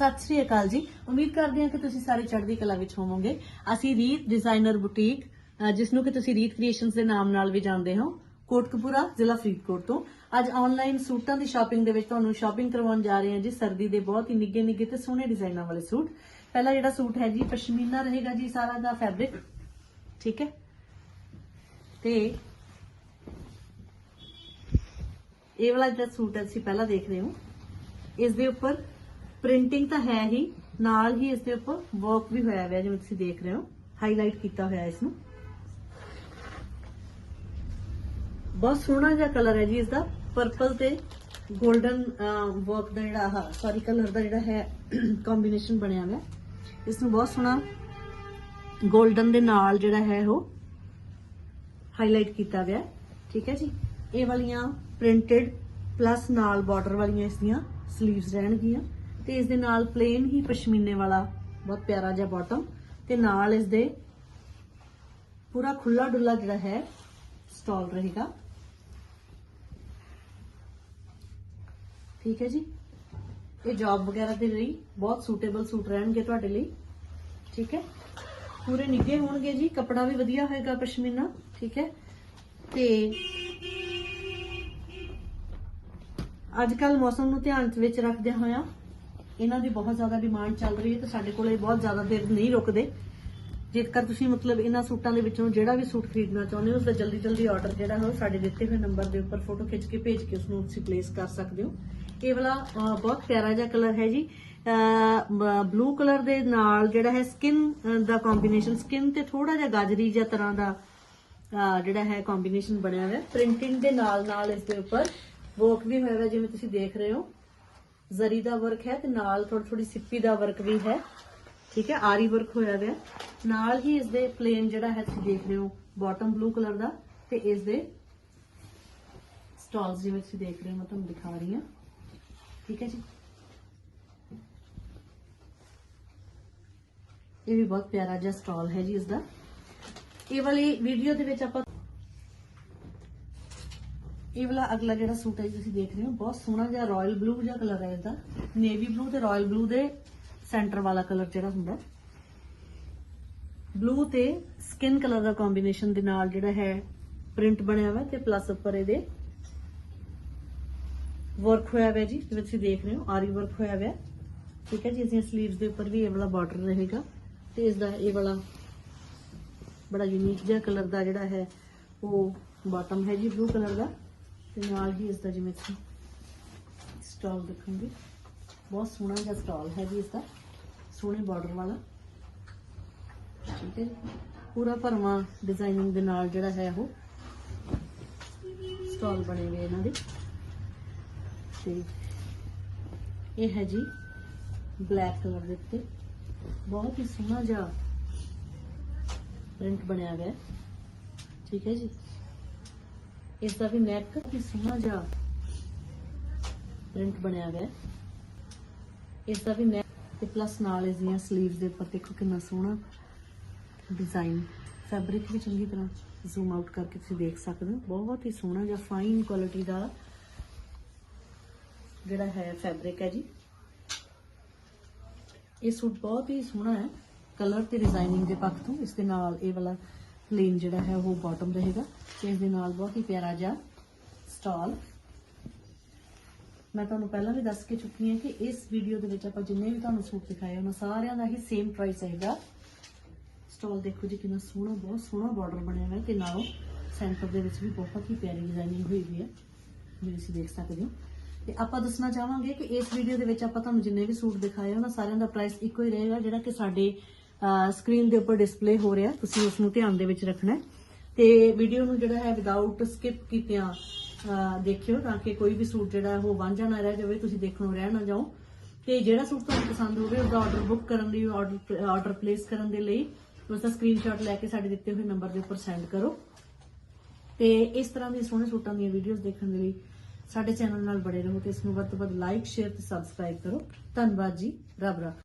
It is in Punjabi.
ਸਤਿ ਸ੍ਰੀ ਅਕਾਲ ਜੀ। ਉਮੀਦ ਕਰਦੇ ਹਾਂ ਕਿ ਤੁਸੀਂ ਸਾਰੇ ਚੜ੍ਹਦੀ ਕਲਾ ਵਿੱਚ ਹੋਵੋਗੇ। ਅਸੀਂ ਰੀਤ ਡਿਜ਼ਾਈਨਰ ਬੁਟੀਕ ਜਿਸ ਨੂੰ ਕਿ ਤੁਸੀਂ ਰੀਤ ਕ੍ਰੀਏਸ਼ਨਸ ਦੇ ਨਾਮ ਨਾਲ ਵੀ ਜਾਣਦੇ ਹੋ, ਕੋਟਕਪੂਰਾ ਜ਼ਿਲ੍ਹਾ ਫਰੀਦਕੋਟ ਤੋਂ। ਅੱਜ ਆਨਲਾਈਨ ਸੂਟਾਂ ਦੀ ਸ਼ਾਪਿੰਗ ਦੇ ਵਿੱਚ ਤੁਹਾਨੂੰ ਸ਼ਾਪਿੰਗ ਕਰਵਾਉਣ ਜਾ ਰਹੇ ਹਾਂ ਜੀ, ਸਰਦੀ ਦੇ ਬਹੁਤ ਹੀ ਨਿੱਘੇ ਨਿੱਘੇ ਤੇ ਸੋਹਣੇ ਡਿਜ਼ਾਈਨਾਂ ਵਾਲੇ ਸੂਟ। ਪਹਿਲਾ ਜਿਹੜਾ ਸੂਟ ਹੈ ਜੀ, ਪਸ਼ਮੀਨਾ ਰਹੇਗਾ ਜੀ ਸਾਰਾ ਦਾ ਫੈਬਰਿਕ ਠੀਕ ਹੈ? ਤੇ ਇਹ ਵਾਲਾ ਜਿਹੜਾ ਸੂਟ ਅਸੀਂ ਪਹਿਲਾਂ ਦੇਖ ਰਹੇ ਹੋ। ਇਸ ਦੇ ਉੱਪਰ ਪ੍ਰਿੰਟਿੰਗ ਤਾਂ ਹੈ ਹੀ, ਨਾਲ ਹੀ ਇਸ ਦੇ ਉੱਪਰ ਵਰਕ ਵੀ ਹੋਇਆ ਹੋਇਆ, ਜਿਵੇਂ ਤੁਸੀਂ ਦੇਖ ਰਹੇ ਹੋ। ਹਾਈਲਾਈਟ ਕੀਤਾ ਹੋਇਆ ਇਸ ਨੂੰ। ਬਹੁਤ ਸੋਹਣਾ ਜਿਹਾ ਕਲਰ ਹੈ ਜੀ ਇਸ ਦਾ। ਪਰਪਲ ਤੇ ਗੋਲਡਨ ਵਰਕ ਦਾ ਜਿਹੜਾ ਆਹ ਸੌਰੀ ਕਲਰ ਦਾ ਜਿਹੜਾ ਹੈ ਕੰਬੀਨੇਸ਼ਨ ਬਣਿਆ ਹੋਇਆ। ਇਸ ਨੂੰ ਬਹੁਤ ਸੋਹਣਾ ਗੋਲਡਨ ਦੇ ਨਾਲ ਜਿਹੜਾ ਹੈ ਉਹ ਹਾਈਲਾਈਟ ਕੀਤਾ ਗਿਆ। ਠੀਕ ਹੈ ਜੀ? ਇਹ ਵਾਲੀਆਂ ਪ੍ਰਿੰਟਡ ਪਲੱਸ ਨਾਲ ਬਾਰਡਰ ਵਾਲੀਆਂ ਇਸ ਦੀਆਂ ਸਲੀਵਸ ਰਹਿਣਗੀਆਂ। ਤੇ ਇਸ ਦੇ ਨਾਲ ਪਲੇਨ ਹੀ ਪਸ਼ਮੀਨੇ ਵਾਲਾ ਬਹੁਤ ਪਿਆਰਾ ਜਿਹਾ ਬਾਟਮ ਤੇ ਨਾਲ ਇਸ ਦੇ ਪੂਰਾ ਖੁੱਲਾ ਡੁੱਲਾ ਜਿਹੜਾ ਹੈ ਸਟਾਲ ਰਹੇਗਾ। ਠੀਕ ਹੈ ਜੀ? ਇਹ ਜੌਬ ਵਗੈਰਾ ਦੇ ਲਈ ਬਹੁਤ ਸੂਟੇਬਲ ਸੂਟ ਰਹਿਣਗੇ ਤੁਹਾਡੇ ਲਈ। ਠੀਕ ਹੈ? ਪੂਰੇ ਨਿੱਘੇ ਹੋਣਗੇ ਜੀ, ਕਪੜਾ ਵੀ ਵਧੀਆ ਹੋਏਗਾ ਪਸ਼ਮੀਨਾ। ਠੀਕ ਹੈ? ਤੇ ਅੱਜ ਕੱਲ ਮੌਸਮ ਨੂੰ ਧਿਆਨ ਵਿੱਚ ਰੱਖਦਿਆਂ ਹੋਇਆ ਇਹਨਾਂ ਦੀ ਬਹੁਤ ਜ਼ਿਆਦਾ ਡਿਮਾਂਡ ਚੱਲ ਰਹੀ ਹੈ ਤੇ ਸਾਡੇ ਕੋਲੇ ਬਹੁਤ ਜ਼ਿਆਦਾ ਦੇਰ ਨਹੀਂ ਰੁਕਦੇ। ਜੇਕਰ ਤੁਸੀਂ ਮਤਲਬ ਇਹਨਾਂ ਸੂਟਾਂ ਦੇ ਵਿੱਚੋਂ ਜਿਹੜਾ ਵੀ ਸੂਟ ਖਰੀਦਣਾ ਚਾਹੁੰਦੇ ਹੋ ਉਸ ਦਾ ਜਲਦੀ ਜਲਦੀ ਆਰਡਰ ਜਿਹੜਾ ਹੈ ਉਹ ਸਾਡੇ ਦਿੱਤੇ ਹੋਏ ਨੰਬਰ ਦੇ ਉੱਪਰ ਫੋਟੋ ਖਿੱਚ ਕੇ ਭੇਜ ਕੇ ਉਸ ਨੂੰ ਤੁਸੀਂ ਪਲੇਸ ਕਰ ਸਕਦੇ ਹੋ। ਇਹ ਵਾਲਾ ਬਹੁਤ ਪਿਆਰਾ ਜਿਹਾ ਕਲਰ ਹੈ ਜੀ। ਬਲੂ ਕਲਰ ਦੇ ਨਾਲ ਜਿਹੜਾ ਹੈ ਸਕਿਨ ਦਾ ਕੰਬੀਨੇਸ਼ਨ ਸਕਿਨ ਤੇ ਥੋੜਾ ਜਿਹਾ ਗਾਜਰੀ ਜਿਹਾ ਤਰ੍ਹਾਂ ਦਾ ਜਿਹੜਾ ਹੈ ਕੰਬੀਨੇਸ਼ਨ ਬਣਿਆ ਹੋਇਆ। ਪ੍ਰਿੰਟਿੰਗ ਦੇ ਨਾਲ ਨਾਲ ਇਸ ਦੇ ਉੱਪਰ ਵਰਕ ਵੀ ਹੋਇਆ ਹੋਇਆ, ਜਿਵੇਂ ਤੁਸੀਂ ਦੇਖ ਰਹੇ ਹੋ। ਜ਼ਰੀ ਦਾ ਵਰਕ ਹੈ ਤੇ ਨਾਲ ਥੋੜੀ ਥੋੜੀ ਸਿੱਪੀ ਦਾ ਵਰਕ ਵੀ ਹੈ। ਠੀਕ ਹੈ, ਆਰੀ ਵਰਕ ਹੋਇਆ ਹੋਇਆ। ਨਾਲ ਹੀ ਇਸ ਦੇ ਪਲੇਨ ਜਿਹੜਾ ਹੈ, ਤੁਸੀਂ ਦੇਖ ਰਹੇ ਹੋ ਬਾਟਮ ਬਲੂ ਕਲਰ ਦਾ ਤੇ ਇਸ ਦੇ ਸਟਾਲਸ ਜਿਵੇਂ ਤੁਸੀਂ ਦੇਖ ਰਹੇ ਹੋ, ਮੈਂ ਤੁਹਾਨੂੰ ਦਿਖਾ ਰਹੀ ਹਾਂ। ਠੀਕ ਹੈ ਜੀ। ਇਹ ਵੀ ਬਹੁਤ ਪਿਆਰਾ ਜਿਹਾ ਸਟਾਲ ਹੈ ਜੀ ਇਸ ਦਾ ਇਹ ਵਾਲੀ ਵੀਡੀਓ ਦੇ ਵਿੱਚ ਆਪਾਂ ਇਹ ਵਾਲਾ ਅਗਲਾ ਜਿਹੜਾ ਸੂਟ ਹੈ ਜੀ ਤੁਸੀਂ ਦੇਖ ਰਹੇ ਹੋ, ਬਹੁਤ ਸੋਹਣਾ ਜਿਹਾ ਰਾਇਲ ਬਲੂ ਜਿਹਾ ਕਲਰ ਹੈ ਇਹਦਾ। ਨੇਵੀ ਬਲੂ ਤੇ ਰਾਇਲ ਬਲੂ ਦੇ ਸੈਂਟਰ ਵਾਲਾ ਕਲਰ ਜਿਹੜਾ ਹੁੰਦਾ। ਬਲੂ ਤੇ ਸਕਿਨ ਕਲਰ ਦਾ ਕੰਬੀਨੇਸ਼ਨ ਦੇ ਨਾਲ ਜਿਹੜਾ ਹੈ ਪ੍ਰਿੰਟ ਬਣਿਆ ਹੋਇਆ ਤੇ ਪਲੱਸ ਉੱਪਰ ਇਹਦੇ ਵਰਕ ਹੋਇਆ ਹੋਇਆ ਜੀ, ਜਿਵੇਂ ਤੁਸੀਂ ਦੇਖ ਰਹੇ ਹੋ, ਆਰੀ ਵਰਕ ਹੋਇਆ ਹੋਇਆ। ਠੀਕ ਹੈ ਜੀ, ਅਸੀਂ 슬ੀਵਸ ਦੇ ਉੱਪਰ ਵੀ ਇਹ ਵਾਲਾ ਬਾਰਡਰ ਰਹੇਗਾ ਤੇ ਇਸ ਦਾ ਇਹ ਵਾਲਾ ਬੜਾ ਯੂਨੀਕ ਜਿਹਾ ਕਲਰ ਦਾ ਜਿਹੜਾ ਹੈ, ਉਹ ਬਾਟਮ ਹੈ ਜੀ ਬਲੂ ਕਲਰ ਦਾ। ਤੇ ਨਾਲ ਹੀ ਇਸ ਦਾ ਜਿਵੇਂ ਤੁਸੀਂ ਸਟਾਲ ਦੇਖੋਗੇ। ਬਹੁਤ ਸੋਹਣਾ ਜਿਹਾ ਸਟਾਲ ਹੈ ਜੀ ਇਸ ਦਾ ਸੋਹਣੇ ਬਾਰਡਰ ਵਾਲਾ। ਠੀਕ ਹੈ। ਪੂਰਾ ਭਰਵਾਂ ਡਿਜ਼ਾਈਨਿੰਗ ਦੇ ਨਾਲ ਜਿਹੜਾ ਹੈ ਉਹ ਸਟਾਲ ਬਣੇ ਹੋਏ ਇਹਨਾਂ ਦੇ। ਤੇ ਇਹ ਹੈ ਜੀ ਬਲੈਕ ਕਲਰ ਦੇ ਉੱਤੇ। ਬਹੁਤ ਹੀ ਸੋਹਣਾ ਜਿਹਾ ਪ੍ਰਿੰਟ ਬਣਿਆ ਹੋਇਆ ਠੀਕ ਹੈ ਜੀ। ਇਸ ਦਾ ਵੀ ਨੈਕ ਵੀ ਸੋਹਣਾ ਜਿਹਾ ਪ੍ਰਿੰਟ ਬਣਿਆ ਹੋਇਆ ਇਸ ਦਾ ਵੀ ਨੈਕ ਤੇ ਪਲੱਸ ਨਾਲ ਇਸ ਦੀਆਂ 슬ੀਵਸ ਦੇ ਉੱਪਰ ਦੇਖੋ ਕਿੰਨਾ ਸੋਹਣਾ ਡਿਜ਼ਾਈਨ ਫੈਬਰਿਕ ਵੀ ਚੰਗੀ ਤਰ੍ਹਾਂ ਜ਼ੂਮ ਆਊਟ ਕਰਕੇ ਤੁਸੀਂ ਦੇਖ ਸਕਦੇ ਹੋ। ਬਹੁਤ ਹੀ ਸੋਹਣਾ ਜਿਹਾ ਫਾਈਨ ਕੁਆਲਿਟੀ ਦਾ ਜਿਹੜਾ ਹੈ ਫੈਬਰਿਕ ਹੈ ਜੀ। ਇਹ ਸੂਟ ਬਹੁਤ ਹੀ ਸੋਹਣਾ ਹੈ। ਕਲਰ ਤੇ ਡਿਜ਼ਾਈਨਿੰਗ ਦੇ ਪੱਖ ਤੋਂ ਇਸ ਦੇ ਨਾਲ ਇਹ ਵਾਲਾ ਪਲੇਨ ਜਿਹੜਾ ਹੈ ਉਹ ਬਾਟਮ ਰਹੇਗਾ ਇਸ ਦੇ ਨਾਲ ਬਹੁਤ ਹੀ ਪਿਆਰਾ ਜਿਹਾ ਸਟਾਲ ਮੈਂ ਤੁਹਾਨੂੰ ਪਹਿਲਾਂ ਵੀ ਦੱਸ ਕੇ ਚੁੱਕੀ ਹਾਂ ਕਿ ਇਸ ਵੀਡੀਓ ਦੇ ਵਿੱਚ ਆਪਾਂ ਜਿੰਨੇ ਵੀ ਤੁਹਾਨੂੰ ਸੂਟ ਦਿਖਾਏ ਉਹਨਾਂ ਸਾਰਿਆਂ ਦਾ ਹੀ ਸੇਮ ਪ੍ਰਾਈਸ ਆਏਗਾ। ਸਟਾਲ ਦੇਖੋ ਜੀ ਕਿੰਨਾ ਸੋਹਣਾ, ਬਹੁਤ ਸੋਹਣਾ ਬਾਰਡਰ ਬਣਿਆ ਹੋਇਆ ਤੇ ਨਾਲੋਂ ਸੈਂਟਰ ਦੇ ਵਿੱਚ ਵੀ ਬਹੁਤ ਹੀ ਪਿਆਰੀ ਡਿਜ਼ਾਈਨਿੰਗ ਹੋਈ ਹੋਈ ਹੈ। ਜਿਵੇਂ ਤੁਸੀਂ ਦੇਖ ਸਕਦੇ ਹੋ। ਤੇ ਆਪਾਂ ਦੱਸਣਾ ਚਾਹਾਂਗੇ ਕਿ ਇਸ ਵੀਡੀਓ ਦੇ ਵਿੱਚ ਆਪਾਂ ਤੁਹਾਨੂੰ ਜਿੰਨੇ ਵੀ ਸੂਟ ਦਿਖਾਏ ਉਹਨਾਂ ਸਾਰਿਆਂ ਦਾ ਪ੍ਰਾਈਸ ਇੱਕੋ ਹੀ ਰਹੇਗਾ, ਜਿਹੜਾ ਕਿ ਸਾਡੇ ਸਕਰੀਨ ਦੇ ਉੱਪਰ ਡਿਸਪਲੇ ਹੋ ਰਿਹਾ, ਤੁਸੀਂ ਉਸ ਨੂੰ ਧਿਆਨ ਦੇ ਵਿੱਚ ਰੱਖਣਾ ਹੈ। ਤੇ ਵੀਡੀਓ ਨੂੰ ਜਿਹੜਾ ਹੈ ਵਿਦਆਊਟ ਸਕਿਪ ਕੀਤਿਆਂ ਦੇਖਿਓ ਤਾਂ ਕਿ ਕੋਈ ਵੀ ਸੂਟ ਜਿਹੜਾ ਉਹ ਵਾਂਝਾ ਨਾ ਰਹਿ ਜਾਵੇ, ਤੁਸੀਂ ਦੇਖਣੋਂ ਰਹਿ ਨਾ ਜਾਓ। ਤੇ ਜਿਹੜਾ ਸੂਟ ਤੁਹਾਨੂੰ ਪਸੰਦ ਹੋਵੇ, ਉਹਦਾ ਆਰਡਰ ਬੁੱਕ ਕਰਨ ਲਈ ਆਰਡਰ ਆਰਡਰ ਪਲੇਸ ਕਰਨ ਦੇ ਲਈ ਉਸ ਦਾ ਸਕਰੀਨਸ਼ਾਟ ਲੈ ਕੇ ਸਾਡੇ ਦਿੱਤੇ ਹੋਏ ਨੰਬਰ ਦੇ ਉੱਪਰ ਸੈਂਡ ਕਰੋ। ਤੇ ਇਸ ਤਰ੍ਹਾਂ ਦੇ ਸੋਹਣੇ ਸੂਟਾਂ ਦੀਆਂ ਵੀਡੀਓਜ਼ ਦੇਖਣ ਦੇ ਲਈ ਸਾਡੇ ਚੈਨਲ ਨਾਲ ਬੜੇ ਰਹੋ ਤੇ ਇਸ ਨੂੰ ਵੱਧ ਤੋਂ ਵੱਧ ਲਾਈਕ ਸ਼ੇਅਰ ਤੇ ਸਬਸਕ੍ਰਾਈਬ ਕਰੋ। ਧੰਨਵਾਦ ਜੀ, ਰੱਬ ਰੱਖ।